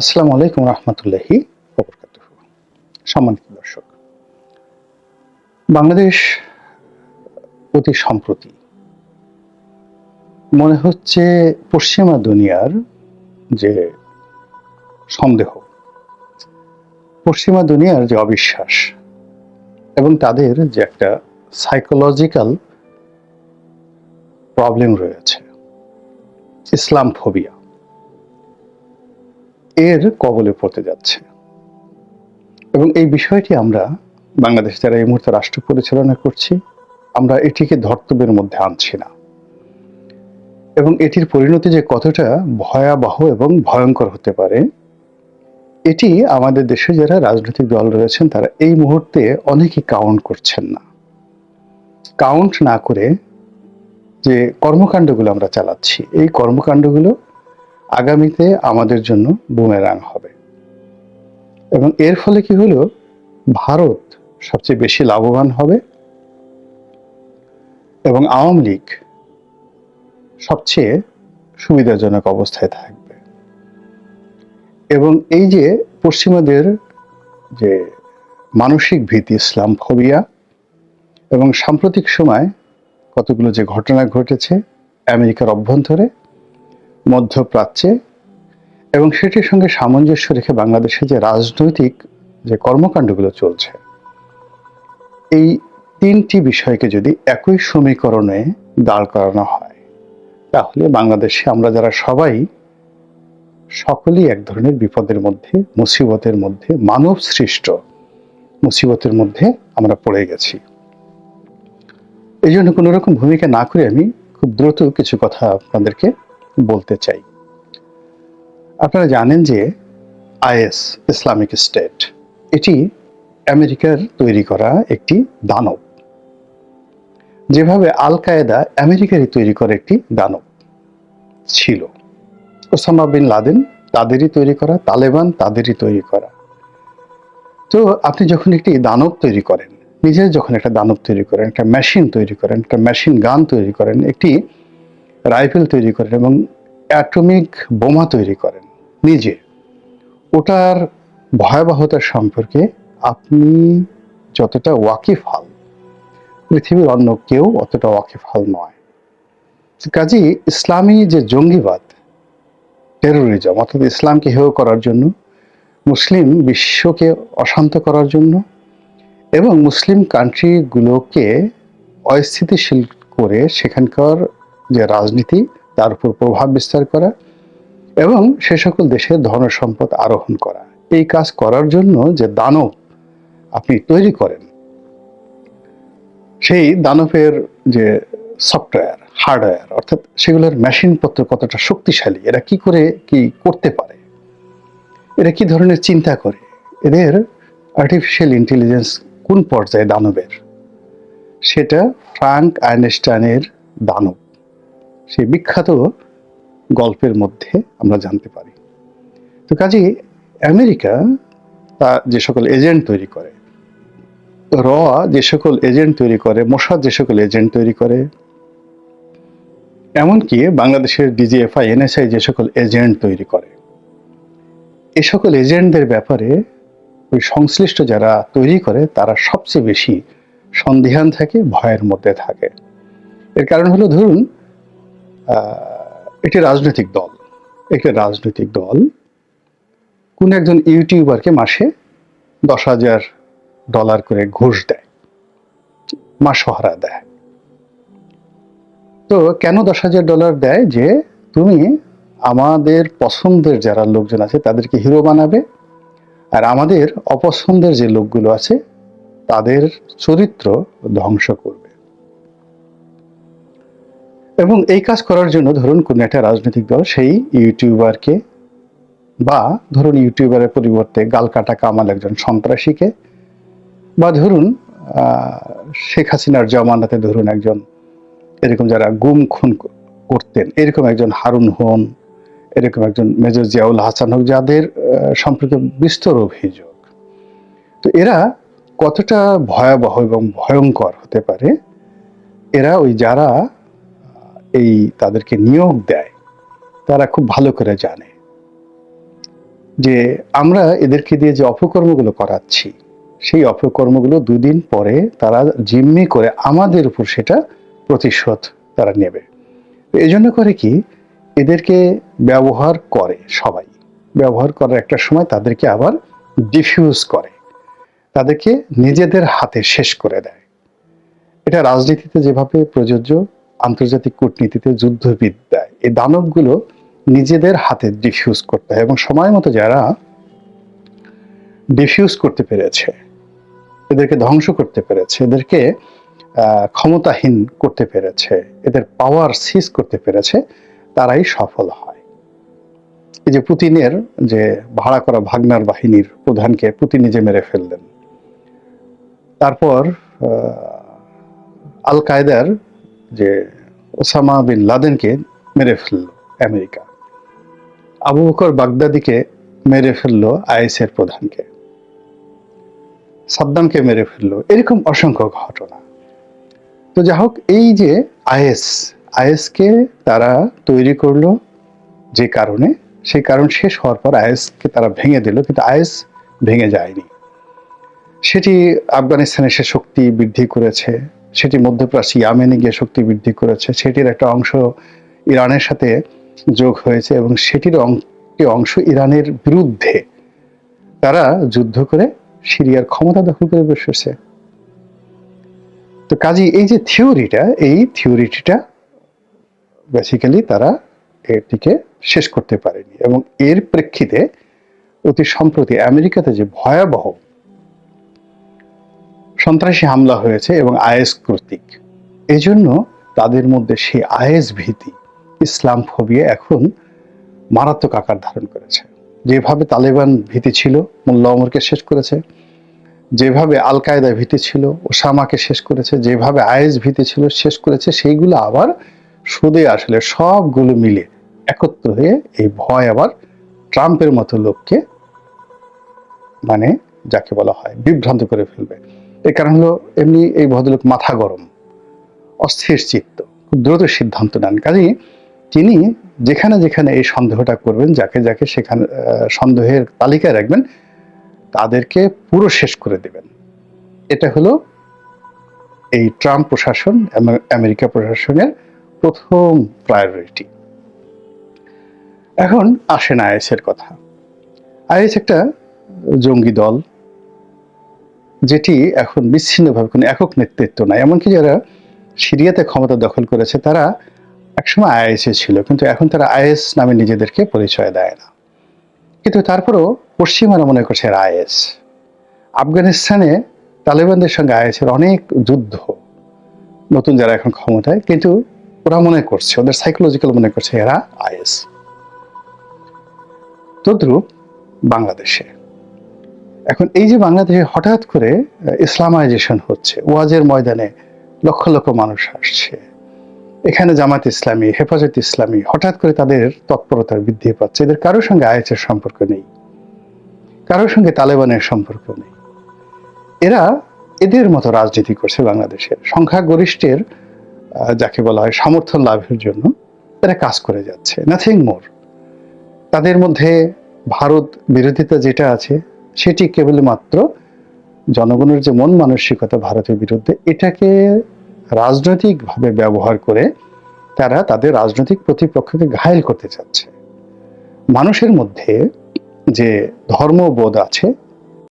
আসসালামু আলাইকুম রহমতুল্লাহি সম্মানিত দর্শক, বাংলাদেশ অতি সম্প্রতি মনে হচ্ছে পশ্চিমা দুনিয়ার যে সন্দেহ, পশ্চিমা দুনিয়ার যে অবিশ্বাস এবং তাদের যে একটা সাইকোলজিক্যাল প্রবলেম রয়েছে ইসলাম ফোবিয়া এর কবলে পড়তে যাচ্ছে। এবং এই বিষয়টি আমরা বাংলাদেশ যারা এই মুহূর্তে রাষ্ট্র পরিচালনা করছি, আমরা এটিকে ধর্তব্যের মধ্যে আনছি না। এবং এটির পরিণতি যে কতটা ভয়াবহ এবং ভয়ঙ্কর হতে পারে, এটি আমাদের দেশে যারা রাজনৈতিক দল রয়েছেন, তারা এই মুহূর্তে অনেকেই কাউন্ট করছেন না। কাউন্ট না করে যে কর্মকাণ্ডগুলো আমরা চালাচ্ছি, এই কর্মকাণ্ডগুলো আগামীতে আমাদের জন্য বুমেরাং হবে। এবং এর ফলে কি হলো? ভারত সবচেয়ে বেশি লাভবান হবে এবং আওয়ামী লীগ সবচেয়ে সুবিধাজনক অবস্থায় থাকবে। এবং এই যে পশ্চিমাদের যে মানসিক ভীতি ইসলাম ফোবিয়া এবং সাম্প্রতিক সময় কতগুলো যে ঘটনা ঘটেছে, আমেরিকার অভ্যন্তরে মধ্যপ্রাচ্যে এবং সেটির সঙ্গে সামঞ্জস্য রেখে বাংলাদেশে যে রাজনৈতিক যে কর্মকাণ্ডগুলো চলছে, এই তিনটি বিষয়কে যদি একই সমীকরণে দাঁড় করানো হয়, তাহলে বাংলাদেশে আমরা যারা সবাই, সকলেই এক ধরনের বিপদের মধ্যে, মুসিবতের মধ্যে, মানব সৃষ্ট মুসিবতের মধ্যে আমরা পড়ে গেছি। এই জন্য কোনোরকম ভূমিকা না করে আমি খুব দ্রুত কিছু কথা আপনাদেরকে বলতে চাই। আপনারা জানেন যে আইএস, ইসলামিক স্টেট, এটি আমেরিকার তৈরি করা একটি দানব। যেভাবে আল কায়েদা আমেরিকারই তৈরি করা একটি দানব ছিল। ওসামা বিন লাদেন তাদেরই তৈরি করা, তালেবান তাদেরই তৈরি করা। তো আপনি যখন একটি দানব তৈরি করেন নিজের যখন একটা দানব তৈরি করেন, একটা মেশিন তৈরি করেন, একটা মেশিন গান তৈরি করেন, একটি রাইফেল তৈরি করেন এবং অ্যাটমিক বোমা তৈরি করেন নিজে। ওটার ভয়াবহতার সম্পর্কে আপনি যতটা ওয়াকিফ ওয়াকিফাল পৃথিবীর অন্য কেউ অতটা ওয়াকিফাল নয়। কাজী ইসলামী যে জঙ্গিবাদ টেরোরিজম অর্থাৎ ইসলামকে হেয় করার জন্য, মুসলিম বিশ্বকে অশান্ত করার জন্য এবং মুসলিম কান্ট্রিগুলোকে অস্থিতিশীল করে সেখানকার যে রাজনীতি, তার উপর প্রভাব বিস্তার করা এবং সে সকল দেশের ধন সম্পদ আরোহণ করা। এই কাজ করার জন্য যে দানব আপনি তৈরি করেন, সেই দানবের যে সফটওয়্যার, হার্ডওয়্যার, অর্থাৎ সেগুলোর মেশিনপত্র কতটা শক্তিশালী, এরা কি করে, কি করতে পারে, এরা কি ধরনের চিন্তা করে, এদের আর্টিফিশিয়াল ইন্টেলিজেন্স কোন পর্যায়ে দানবের? সেটা ফ্রাঙ্ক আইনস্টাইনের দানব। সেই বিখ্যাত গল্পের মধ্যে আমরা জানতে পারি। তো কাজে আমেরিকা তা যে সকল এজেন্ট তৈরি করে, র যে সকল এজেন্ট তৈরি করে, মোসাদ যে সকল এজেন্ট তৈরি করে, এমনকি বাংলাদেশের ডিজিএফআই, এনএসআই যে সকল এজেন্ট তৈরি করে, এ সকল এজেন্টদের ব্যাপারে ওই সংশ্লিষ্ট যারা তৈরি করে, তারা সবচেয়ে বেশি সন্দেহান থাকে, ভয়ের মধ্যে থাকে। এর কারণ হলো, ধরুন একটি রাজনৈতিক দল। একটি রাজনৈতিক দল। কোন একজন ইউটিউবারকে মাসে দশ হাজার ডলার করে ঘুষ দেয়। মাসহারা দেয়। তো কেন দশ হাজার ডলার দেয়? যে তুমি আমাদের পছন্দের যারা লোকজন আছে, তাদেরকে হিরো বানাবে। আর আমাদের অপছন্দের যে লোকগুলো আছে, তাদের চরিত্র ধ্বংস করবে। এবং এই কাজ করার জন্য ধরুন কোন একটা রাজনৈতিক দল সেই ইউটিউবারকে বা ধরুন ইউটিউবারের পরিবর্তে গাল কাটা কামাল একজন সন্ত্রাসীকে বা ধরুন শেখ হাসিনার জমানাতে ধরুন একজন এরকম যারা গুম খুন করতেন, এরকম একজন হারুন হন, এরকম একজন মেজর জিয়াউল হাসান হোক, যাদের সম্পর্কে বিস্তর অভিযোগ। তো এরা কতটা ভয়াবহ এবং ভয়ঙ্কর হতে পারে? এরা ওই যারা এই তাদেরকে নিয়োগ দেয়, তারা খুব ভালো করে জানে যে আমরা এদেরকে দিয়ে যে অপকর্মগুলো করাচ্ছি, সেই অপকর্মগুলো দুদিন পরে তারা জিম্মি করে আমাদের উপর সেটা প্রতিশোধ তারা নেবে। এই জন্য করে কি, এদেরকে ব্যবহার করে সবাই। ব্যবহার করার একটা সময় তাদেরকে আবার ডিফিউজ করে। তাদেরকে নিজেদের হাতে শেষ করে দেয়। এটা রাজনীতিতে যেভাবে প্রযোজ্য আন্তর্জাতিক কূটনীতিতে যুদ্ধবিদ্যায় এই দানবগুলো নিজেদের হাতে ডিফিউজ করতে হয় এবং সময় মতো যারা ডিফিউজ করতে পেরেছে, এদেরকে ধ্বংস করতে পেরেছে, এদেরকে ক্ষমতাহীন করতে পেরেছে, এদের পাওয়ার সিজ করতে পেরেছে, তারাই সফল হয়। এই যে পুতিনের যে ভাড়া করা ভাগনার বাহিনীর প্রধানকে পুতিন নিজে মেরে ফেললেন। তারপর আল কায়দার যে ওসামা বিন লাদেনকে মেরে ফেলল আমেরিকা। আবু বকর বাগদাদিকে মেরে ফেলল আইএস এর প্রধানকে। সাদ্দামকে মেরে ফেলল, এরকম অসংখ্য ঘটনা। তো যা হোক, এই যে আইএস, আইএসকে তারা তৈরি করল যে কারণে, সেই কারণ শেষ হওয়ার পর আইএসকে তারা ভেঙে দিল, কিন্তু আইএস ভেঙে যায়নি। সেটি আফগানিস্তানে সে শক্তি বৃদ্ধি করেছে সেটি মধ্যপ্রাচ্য ইয়ামেনে গিয়ে শক্তি বৃদ্ধি করেছে, সেটির একটা অংশ ইরানের সাথে যোগ হয়েছে এবং সেটির অংশ ইরানের বিরুদ্ধে তারা যুদ্ধ করে সিরিয়ার ক্ষমতা দখল করে বসেছে তো কাজী, এই যে থিওরিটা, এই থিওরিটিটা বেসিক্যালি তারা এটিকে শেষ করতে পারেনি এবং এর প্রেক্ষিতে অতি সম্প্রতি আমেরিকাতে যে ভয়াবহ সন্ত্রাসী হামলা হয়েছে এবং আয়েস কর্তৃক। এই জন্য তাদের মধ্যে সেই আয়েস ভীতি, ইসলাম ফোবিয়া এখন মারাত্মক আকার ধারণ করেছে। যেভাবে তালেবান ভীতি ছিল, মোল্লা ওমরকে শেষ করেছে। যেভাবে আল কায়দা ভীতি ছিল, ওসামাকে শেষ করেছে। যেভাবে আইএস ভীতি ছিল, শেষ করেছে। সেইগুলো আবার সুদে আসলে সবগুলো মিলে একত্র হয়ে এই ভয় আবার ট্রাম্পের মতো লোককে মানে যাকে বলা হয় বিভ্রান্ত করে ফেলবে। এর কারণ হলো এমনি এই ভদ্রলোক মাথা গরম, অস্থির চিত্ত, খুব দ্রুত সিদ্ধান্ত নেন। কাজেই তিনি যেখানে যেখানে এই সন্দেহটা করবেন, যাকে যাকে সেখানে সন্দেহের তালিকায় রাখবেন, তাদেরকে পুরো শেষ করে দেবেন। এটা হলো এই ট্রাম্প প্রশাসন আমেরিকা প্রশাসনের প্রথম প্রায়োরিটি এখন আসেন আইএস এর কথা। আইএস একটা জঙ্গি দল যেটি এখন বিচ্ছিন্নভাবে কোনো একক নেতৃত্ব নাই। এমনকি যারা সিরিয়াতে ক্ষমতা দখল করেছে, তারা একসময় আইএসএ ছিল, কিন্তু এখন তারা আইএস নামে নিজেদেরকে পরিচয় দেয় না। কিন্তু তারপরেও পশ্চিমারা মনে করছে এরা আইএস। আফগানিস্তানে তালেবানদের সঙ্গে আইএসের অনেক যুদ্ধ, নতুন যারা এখন ক্ষমতায়, কিন্তু ওরা মনে করছে, ওদের সাইকোলজিক্যাল মনে করছে এরা আইএস। তদ্রূপ বাংলাদেশে। এখন এই যে বাংলাদেশে হঠাৎ করে ইসলামাইজেশন হচ্ছে, ওয়াজের ময়দানে লক্ষ লক্ষ মানুষ আসছে, এখানে জামাত ইসলামী, হেফাজত ইসলামী, হঠাৎ করে তাদের তৎপরতার বৃদ্ধি পাচ্ছে, এদের কারোর সঙ্গে আয়াচের সম্পর্ক নেই, কারোর সঙ্গে তালেবানের সম্পর্ক নেই। এরা এদের মতো রাজনীতি করছে বাংলাদেশের, সংখ্যাগরিষ্ঠের যাকে বলা হয় সমর্থন লাভের জন্য, এরা কাজ করে যাচ্ছে। নাথিং মোর তাদের মধ্যে ভারত বিরোধিতা যেটা আছে সেটি কেবলমাত্র জনগণের যে মন মানসিকতা ভারতের বিরুদ্ধে, এটাকে রাজনৈতিকভাবে ব্যবহার করে তারা তাদের রাজনৈতিক প্রতিপক্ষকে ঘায়েল করতে চাচ্ছে। মানুষের মধ্যে যে ধর্মবোধ আছে